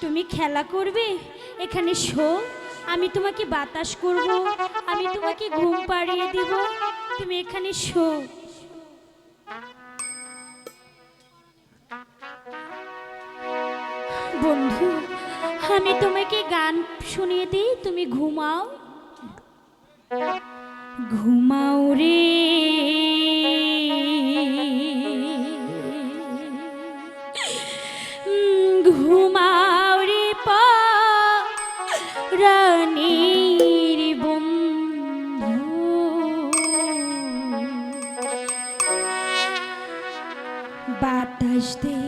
তুমি খেলা করবে? এখানে শো। আমি তোমাকে বাতাস করব। আমি তোমাকে ঘুম পাড়িয়ে দেব। তুমি এখানে শো। বন্ধু, আমি তোমাকে গান শুনিয়ে দিই। তুমি ঘুমাও। ঘুমাও রে। বাতাস